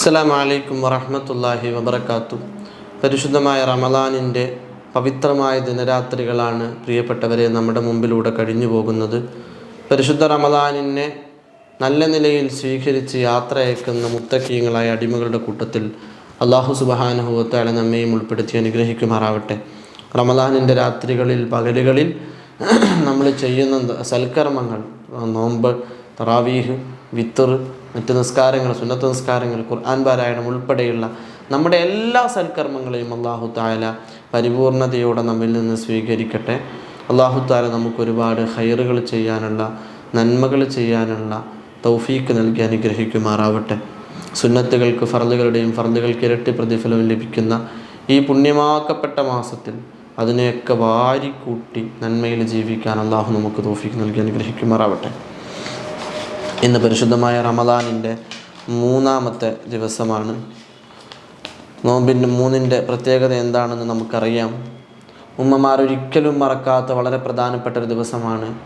അസ്സലാമു വലൈക്കും വറഹമത്തല്ലാഹി വബർക്കാത്തു പരിശുദ്ധമായ റമദാനിന്റെ പവിത്രമായ ദിനരാത്രികളാണ് പ്രിയപ്പെട്ടവരെ നമ്മുടെ മുമ്പിലൂടെ കഴിഞ്ഞു പോകുന്നത്. പരിശുദ്ധ റമദാനിനെ നല്ല നിലയിൽ സ്വീകരിച്ച് യാത്രയക്കുന്ന മുത്തക്കീങ്ങളായ അടിമകളുടെ കൂട്ടത്തിൽ അള്ളാഹു സുബഹാനുഭവത്താലെ നമ്മയും ഉൾപ്പെടുത്തി അനുഗ്രഹിക്കുമാറാവട്ടെ. റമദാനിന്റെ രാത്രികളിൽ പകലുകളിൽ നമ്മൾ ചെയ്യുന്ന സൽക്കർമ്മങ്ങൾ നോമ്പ് തറാവീഹ് വിത്തർ മറ്റ് നിസ്കാരങ്ങൾ സുന്നത്ത് നിസ്കാരങ്ങൾ ഖുർആൻ പാരായണം ഉൾപ്പെടെയുള്ള നമ്മുടെ എല്ലാ സൽക്കർമ്മങ്ങളെയും അള്ളാഹു താല പരിപൂർണതയോടെ നമ്മിൽ നിന്ന് സ്വീകരിക്കട്ടെ. അള്ളാഹു താല നമുക്ക് ഒരുപാട് ഹൈറുകൾ ചെയ്യാനുള്ള നന്മകൾ ചെയ്യാനുള്ള തൗഫീക്ക് നൽകി അനുഗ്രഹിക്കുമാറാവട്ടെ. സുന്നത്തുകൾക്ക് ഫർദുകളുടെയും ഫർദുകൾക്ക് ഇരട്ടി പ്രതിഫലം ലഭിക്കുന്ന ഈ പുണ്യമാക്കപ്പെട്ട മാസത്തിൽ അതിനെയൊക്കെ വാരിക്കൂട്ടി നന്മയിൽ ജീവിക്കാൻ അള്ളാഹു നമുക്ക് തോഫിക്ക് നൽകി അനുഗ്രഹിക്കുമാറാവട്ടെ. ഇന്ന് പരിശുദ്ധമായ റമദാനിന്റെ മൂന്നാമത്തെ ദിവസമാണ്. നോമ്പിന്റെ മൂന്നിന്റെ പ്രത്യേകത എന്താണെന്ന് നമുക്കറിയാം. ഉമ്മമാർ ഒരിക്കലും മറക്കാത്ത വളരെ പ്രധാനപ്പെട്ട ഒരു ദിവസമാണ്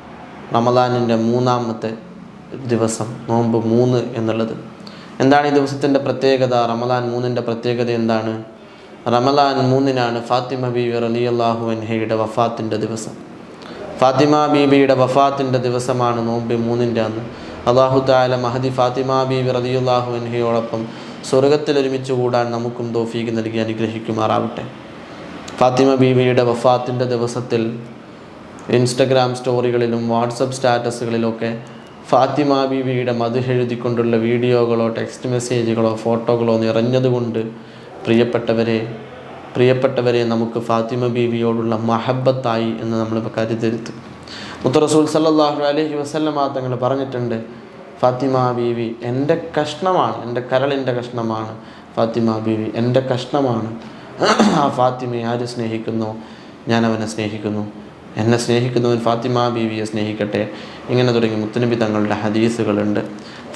റമദാനിന്റെ മൂന്നാമത്തെ ദിവസം നോമ്പ് മൂന്ന് എന്നുള്ളത്. എന്താണ് ഈ ദിവസത്തിന്റെ പ്രത്യേകത? റമദാൻ മൂന്നിന്റെ പ്രത്യേകത എന്താണ്? റമദാൻ മൂന്നിനാണ് ഫാത്തിമ ബീവി അള്ളാഹു അൻഹയുടെ വഫാത്തിന്റെ ദിവസം. ഫാത്തിമ ബീബിയുടെ വഫാത്തിന്റെ ദിവസമാണ് നോമ്പ് മൂന്നിന്റെ അന്ന്. അള്ളാഹു താല മഹദി ഫാത്തിമ ബി റതിയുല്ലാഹു അൻഹയോടൊപ്പം സ്വർഗത്തിൽ ഒരുമിച്ച് കൂടാൻ നമുക്കും തോഫീക്ക് നൽകി അനുഗ്രഹിക്കുമാറാവട്ടെ. ഫാത്തിമ ബീവിയുടെ വഫാത്തിന്റെ ദിവസത്തിൽ ഇൻസ്റ്റഗ്രാം സ്റ്റോറികളിലും വാട്സപ്പ് സ്റ്റാറ്റസുകളിലൊക്കെ ഫാത്തിമ ബീവിയുടെ മധുഹെഴുതിക്കൊണ്ടുള്ള വീഡിയോകളോ ടെക്സ്റ്റ് മെസ്സേജുകളോ ഫോട്ടോകളോ നിറഞ്ഞതുകൊണ്ട് പ്രിയപ്പെട്ടവരെ പ്രിയപ്പെട്ടവരെ നമുക്ക് ഫാത്തിമ ബീവിയോടുള്ള മഹബത്തായി എന്ന് നമ്മൾ കരുതരുത്. മുത്ത റസൂൽ സല്ലാഹു അലഹി വസല്ലമ തങ്ങൾ പറഞ്ഞിട്ടുണ്ട് ഫാത്തിമ ബീവി എന്റെ കഷ്ണമാണ് എന്റെ കരളിന്റെ കഷ്ണമാണ് ഫാത്തിമ ബീവി എന്റെ കഷ്ണമാണ്. ആ ഫാത്തിമയെ ആര് സ്നേഹിക്കുന്നു? ഞാൻ അവനെ സ്നേഹിക്കുന്നു. എന്നെ സ്നേഹിക്കുന്നവൻ ഫാത്തിമ ബീവിയെ സ്നേഹിക്കട്ടെ. ഇങ്ങനെ തുടങ്ങി മുത്തനബി തങ്ങളുടെ ഹദീസുകളുണ്ട്.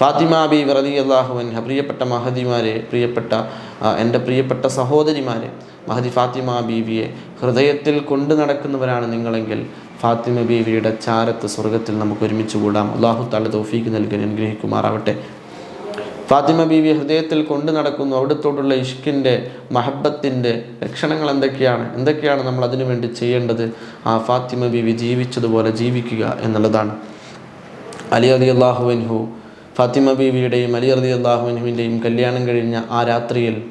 ഫാത്തിമ ബീവി റലി അള്ളാഹുവൻ പ്രിയപ്പെട്ട മഹദിമാരെ പ്രിയപ്പെട്ട എന്റെ പ്രിയപ്പെട്ട സഹോദരിമാരെ മഹദി ഫാത്തിമ ബീവിയെ ഹൃദയത്തിൽ കൊണ്ടു നടക്കുന്നവരാണ് നിങ്ങളെങ്കിൽ ഫാത്തിമ ബീവിയുടെ ചാരത്ത് സ്വർഗത്തിൽ നമുക്ക് ഒരുമിച്ച് കൂടാം. അള്ളാഹു താല തോഫീക്ക് നൽകാൻ അനുഗ്രഹിക്കുമാറാവട്ടെ. ഫാത്തിമ ബീവി ഹൃദയത്തിൽ കൊണ്ടു നടക്കുന്നു. അവിടത്തോടുള്ള ഇഷ്കിന്റെ മഹബത്തിന്റെ ലക്ഷണങ്ങൾ എന്തൊക്കെയാണ്? എന്തൊക്കെയാണ് നമ്മൾ അതിനു വേണ്ടി ചെയ്യേണ്ടത്? ആ ഫാത്തിമ ബീവി ജീവിച്ചതുപോലെ ജീവിക്കുക എന്നുള്ളതാണ്. അലി അലി അള്ളാഹുവിൻഹു ഫാത്തിമ ബീവിയുടെയും അലി അലി അള്ളാഹുവിൻഹുവിന്റെയും കല്യാണം കഴിഞ്ഞ ആ രാത്രിയിൽ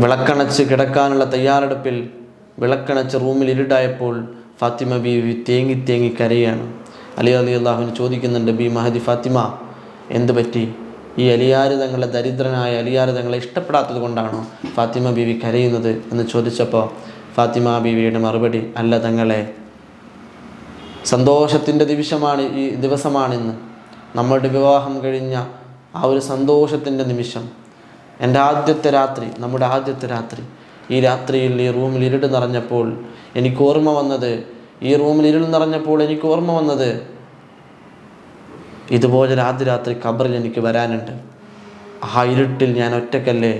വിളക്കണച്ച് കിടക്കാനുള്ള തയ്യാറെടുപ്പിൽ വിളക്കണച്ച് റൂമിൽ ഇരുട്ടായപ്പോൾ ഫാത്തിമ ബീവി തേങ്ങി തേങ്ങി കരയാണ്. അലി അലി അള്ളാഹുവിന് ചോദിക്കുന്നുണ്ട് ബി മഹദി ഫാത്തിമ എന്ത് പറ്റി? ഈ അലിയാര് തങ്ങളെ ദരിദ്രനായ അലിയാര് തങ്ങളെ ഇഷ്ടപ്പെടാത്തത് കൊണ്ടാണോ ഫാത്തിമ ബീവി കരയുന്നത്? എന്ന് ചോദിച്ചപ്പോൾ ഫാത്തിമ ബീവിയുടെ മറുപടി അല്ല തങ്ങളെ സന്തോഷത്തിന്റെ നിമിഷമാണ് ഈ ദിവസമാണിന്ന്. നമ്മളുടെ വിവാഹം കഴിഞ്ഞ ആ ഒരു സന്തോഷത്തിന്റെ നിമിഷം. എന്റെ ആദ്യത്തെ രാത്രി നമ്മുടെ ആദ്യത്തെ രാത്രി. ഈ രാത്രിയിൽ ഈ റൂമിൽ ഇരുട് നിറഞ്ഞപ്പോൾ എനിക്ക് ഓർമ്മ വന്നത് ഈ റൂമിൽ ഇരുൾ നിറഞ്ഞപ്പോൾ എനിക്ക് ഓർമ്മ വന്നത് ഇതുപോലെ രാത്രി ഖബറിൽ എനിക്ക് വരാനുണ്ട്. ആ ഇരുട്ടിൽ ഞാൻ ഒറ്റക്കല്ലേ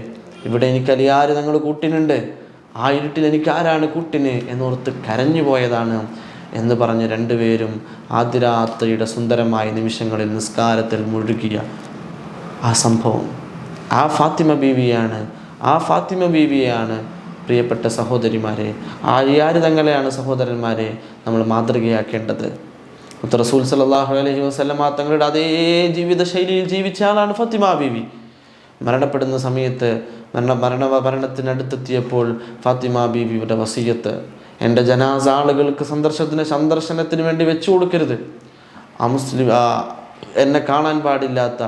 ഇവിടെ എനിക്ക് അലിയാര് ഞങ്ങൾ കൂട്ടിനുണ്ട്. ആ ഇരുട്ടിൽ എനിക്ക് ആരാണ് കൂട്ടിന് എന്നോർത്ത് കരഞ്ഞു പോയതാണ് എന്ന് പറഞ്ഞ് രണ്ടുപേരും ആദ്യ രാത്രിയുടെ സുന്ദരമായ നിമിഷങ്ങളിൽ നിസ്കാരത്തിൽ മുഴുകിയ ആ സംഭവം. ആ ഫാത്തിമ ബീവിയാണ് ആ ഫാത്തിമ ബീവിയാണ് പ്രിയപ്പെട്ട സഹോദരിമാരെ ആര്യാര് തങ്ങളെയാണ് സഹോദരന്മാരെ നമ്മൾ മാതൃകയാക്കേണ്ടത്. മുത്ത റസൂൽ സല്ലല്ലാഹു അലൈഹി വസല്ലമ തങ്ങളുടെ അതേ ജീവിത ശൈലിയിൽ ജീവിച്ച ആളാണ് ഫത്തിമ ബീവി. മരണപ്പെടുന്ന സമയത്ത് മരണ മരണ മരണത്തിനടുത്തെത്തിയപ്പോൾ ഫാത്തിമ ബീവിയുടെ വസീയത്ത് എന്റെ ജനാസ ആളുകൾക്ക് സന്ദർശനത്തിന് സന്ദർശനത്തിന് വേണ്ടി വെച്ചു കൊടുക്കരുത്. ആ മുസ്ലിം എന്നെ കാണാൻ പാടില്ലാത്ത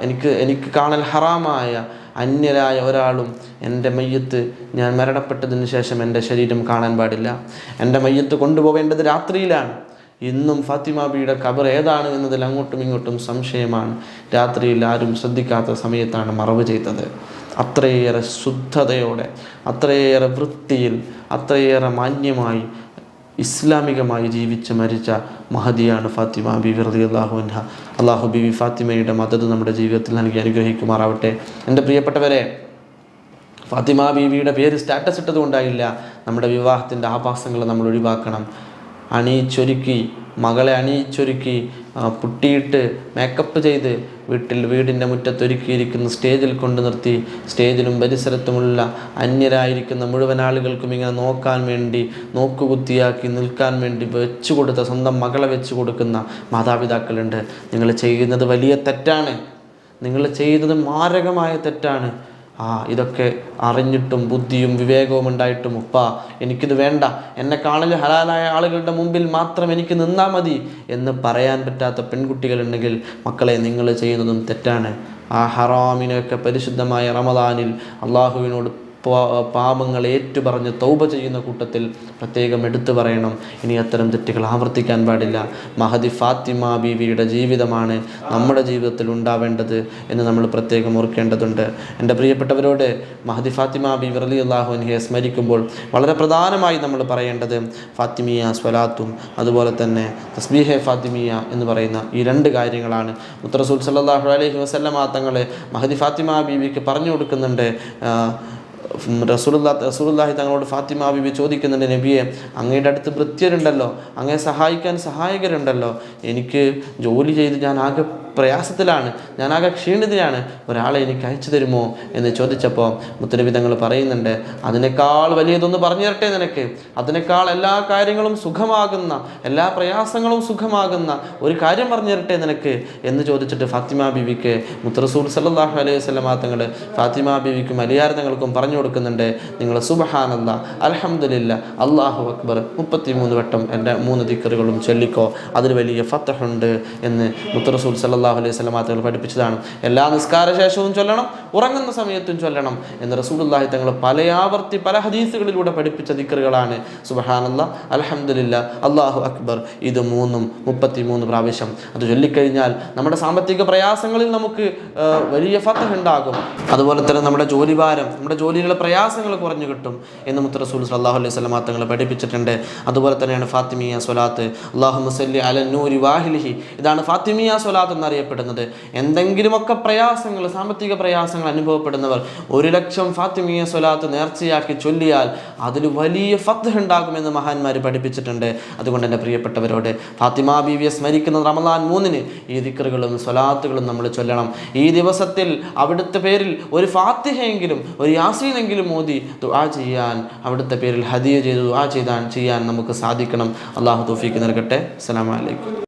എനിക്ക് എനിക്ക് കാണൽ ഹറാമായ അന്യരായ ഒരാളും എന്റെ മയ്യത്ത് ഞാൻ മരണപ്പെട്ടതിന് ശേഷം എന്റെ ശരീരം കാണാൻ പാടില്ല. എന്റെ മയ്യത്ത് കൊണ്ടുപോകേണ്ടത് രാത്രിയിലാണ്. ഇന്നും ഫാത്തിമ ബിയുടെ ഖബർ ഏതാണ് എന്നതിൽ അങ്ങോട്ടും ഇങ്ങോട്ടും സംശയമാണ്. രാത്രിയിൽ ആരും ശ്രദ്ധിക്കാത്ത സമയത്താണ് മറവ് ചെയ്തത്. അത്രയേറെ ശുദ്ധതയോടെ അത്രയേറെ വൃത്തിയിൽ അത്രയേറെ മാന്യമായി ഇസ്ലാമികമായി ജീവിച്ച് മരിച്ച മഹതിയാണ് ഫാത്തിമ ബിബി റതി അൻഹ. അള്ളാഹു ബിബി ഫാത്തിമയുടെ മദത് നമ്മുടെ ജീവിതത്തിൽ നൽകി അനുഗ്രഹിക്കുമാറാവട്ടെ. എന്റെ പ്രിയപ്പെട്ടവരെ ഫാത്തിമ ബീവിയുടെ പേര് സ്റ്റാറ്റസ് ഇട്ടത് കൊണ്ടായില്ല. നമ്മുടെ വിവാഹത്തിന്റെ ആഭാസങ്ങൾ നമ്മൾ ഒഴിവാക്കണം. അണിയിച്ചൊരുക്കി മകളെ അണിയിച്ചൊരുക്കി പുട്ടിയിട്ട് മേക്കപ്പ് ചെയ്ത് വീട്ടിൽ വീടിന്റെ മുറ്റത്തൊരുക്കിയിരിക്കുന്ന സ്റ്റേജിൽ കൊണ്ടു നിർത്തി സ്റ്റേജിലും പരിസരത്തുമുള്ള അന്യരായിരിക്കുന്ന മുഴുവൻ ആളുകൾക്കും ഇങ്ങനെ നോക്കാൻ വേണ്ടി നോക്കുകുത്തിയാക്കി നിൽക്കാൻ വേണ്ടി വെച്ചു കൊടുത്ത സ്വന്തം മകളെ വെച്ചു കൊടുക്കുന്ന മാതാപിതാക്കളുണ്ട്. നിങ്ങൾ ചെയ്യുന്നത് വലിയ തെറ്റാണ്. നിങ്ങൾ ചെയ്യുന്നത് മാരകമായ തെറ്റാണ്. ആ ഇതൊക്കെ അറിഞ്ഞിട്ടും ബുദ്ധിയും വിവേകവും ഉണ്ടായിട്ടും ഉപ്പ എനിക്കിത് വേണ്ട. എന്നെ കാണൽ ഹലാലായ ആളുകളുടെ മുമ്പിൽ മാത്രം എനിക്ക് നിന്നാൽ മതി എന്ന് പറയാൻ പറ്റാത്ത പെൺകുട്ടികളുണ്ടെങ്കിൽ മക്കളെ നിങ്ങൾ ചെയ്യുന്നതും തെറ്റാണ്. ആ ഹറാമിനെയൊക്കെ പരിശുദ്ധമായ റമദാനിൽ അള്ളാഹുവിനോട് പാപങ്ങൾ ഏറ്റുപറഞ്ഞ് തൗബ ചെയ്യുന്ന കൂട്ടത്തിൽ പ്രത്യേകം എടുത്തു പറയണം. ഇനി അത്തരം തെറ്റുകൾ ആവർത്തിക്കാൻ പാടില്ല. മഹദി ഫാത്തിമ ബീവിയുടെ ജീവിതമാണ് നമ്മുടെ ജീവിതത്തിൽ ഉണ്ടാവേണ്ടത് എന്ന് നമ്മൾ പ്രത്യേകം ഓർക്കേണ്ടതുണ്ട്. എന്റെ പ്രിയപ്പെട്ടവരോട് മഹദി ഫാത്തിമ ബീവി റലി അൻഹയെ സ്മരിക്കുമ്പോൾ വളരെ പ്രധാനമായി നമ്മൾ പറയേണ്ടത് ഫാത്തിമിയ സ്വലാത്തും അതുപോലെ തന്നെ തസ്ബീഹെ ഫാത്തിമിയ എന്ന് പറയുന്ന ഈ രണ്ട് കാര്യങ്ങളാണ്. മുത്തറസൂൽ സല്ലാഹു അലൈഹി ആ തങ്ങൾ മഹദി ഫാത്തിമ ബീവിക്ക് പറഞ്ഞു കൊടുക്കുന്നുണ്ട്. റസൂലുല്ലാ റസൂലുല്ലാഹി തങ്ങളോട് ഫാത്തിമ ബിബി ചോദിക്കുന്നുണ്ട് നബിയെ അങ്ങയുടെ അടുത്ത് ഭൃത്യരുണ്ടല്ലോ അങ്ങയെ സഹായിക്കാൻ സഹായകരുണ്ടല്ലോ. എനിക്ക് ജോലി ചെയ്ത് ഞാൻ ആകെ പ്രയാസത്തിലാണ് ഞാനാകെ ക്ഷീണിതയാണ് ഒരാളെ എനിക്ക് അയച്ചു തരുമോ എന്ന് ചോദിച്ചപ്പോൾ മുത്തനബി തങ്ങൾ പറയുന്നുണ്ട് അതിനേക്കാൾ വലിയതൊന്ന് പറഞ്ഞു തരട്ടെ നിനക്ക്. അതിനേക്കാൾ എല്ലാ കാര്യങ്ങളും സുഖമാകുന്ന എല്ലാ പ്രയാസങ്ങളും സുഖമാകുന്ന ഒരു കാര്യം പറഞ്ഞു തരട്ടെ നിനക്ക്. എന്ന് ചോദിച്ചിട്ട് ഫാത്തിമ ബീവിക്ക് മുത്തറസൂൽ സല്ലാഹു അലൈഹി സ്വലമാ തങ്ങൾ ഫാത്തിമ ബീവിക്കും അലിയാർ തങ്ങൾക്കും പറഞ്ഞു കൊടുക്കുന്നുണ്ട് നിങ്ങൾ സുബഹാനല്ല അലഹമുല്ല അള്ളാഹു അക്ബർ മുപ്പത്തി മൂന്ന് വട്ടം എന്റെ മൂന്ന് ദിക്കറുകളും ചൊല്ലിക്കോ അതിൽ വലിയ ഫത്തഹുണ്ട് എന്ന് മുത്തറസൂൽ സല്ലാഹു അലൈഹി സ്വലമാ തങ്ങൾ പഠിപ്പിച്ചതാണ്. എല്ലാ നിസ്കാര ശേഷവും ചൊല്ലണം ഉറങ്ങുന്ന സമയത്തും ചൊല്ലണം എന്ന് റസൂലുള്ളാഹി തങ്ങൾ പല ആവർത്തി പല ഹദീസുകളിലൂടെ പഠിപ്പിച്ച ദിക്കറുകളാണ് സുബഹാനല്ല അലഹമില്ല അള്ളാഹു അക്ബർ. ഇത് മൂന്നും മുപ്പത്തി മൂന്ന് പ്രാവശ്യം. അത് ചൊല്ലിക്കഴിഞ്ഞാൽ നമ്മുടെ സാമ്പത്തിക പ്രയാസങ്ങളിൽ നമുക്ക് വലിയ ഫത്തഹ് ഉണ്ടാകും. അതുപോലെ തന്നെ നമ്മുടെ ജോലിഭാരം നമ്മുടെ ജോലിയിലുള്ള പ്രയാസങ്ങൾ കുറഞ്ഞു കിട്ടും എന്ന് മുത്ത റസൂൽ സല്ലാഹു അലൈഹി സ്വലമാ തങ്ങൾ പഠിപ്പിച്ചിട്ടുണ്ട്. അതുപോലെ തന്നെയാണ് ഫാത്തിമിയ സ്വലാത്ത്. അള്ളാഹു മുസല്ലി അല നൂരി വാഹിലിഹി. ഇതാണ് ഫാത്തിമിയ സ്വലാത്ത് എന്നറിയപ്പെടുന്നത്. എന്തെങ്കിലുമൊക്കെ പ്രയാസങ്ങൾ സാമ്പത്തിക പ്രയാസങ്ങൾ അനുഭവപ്പെടുന്നവർ ഒരു ലക്ഷം ഫാത്തിമിയ സ്വലാത്ത് നേർച്ചയാക്കി ചൊല്ലിയാൽ അതിൽ വലിയ ഫത്ത് ഉണ്ടാകുമെന്ന് മഹാന്മാർ പഠിപ്പിച്ചിട്ടുണ്ട്. അതുകൊണ്ട് എന്റെ പ്രിയപ്പെട്ടവരോട് ഫാത്തിമ ബീവിയെ സ്മരിക്കുന്ന റമദാൻ മൂന്നിന് ഈ ദിക്കറുകളും സ്വലാത്തുകളും നമ്മൾ ചൊല്ലണം. ഈ ദിവസത്തിൽ അവിടുത്തെ പേരിൽ ഒരു ഫാത്തിഹയെങ്കിലും ഒരു യാസീനെങ്കിലും മോദി ദുആ ചെയ്യാൻ അവിടുത്തെ പേരിൽ ഹദിയ ചെയ്ത് ദുആ ചെയ്താൻ ചെയ്യാൻ നമുക്ക് സാധിക്കണം. അള്ളാഹു തോഫിക്ക് നൽകട്ടെ. അസ്സലാമു അലൈക്കും.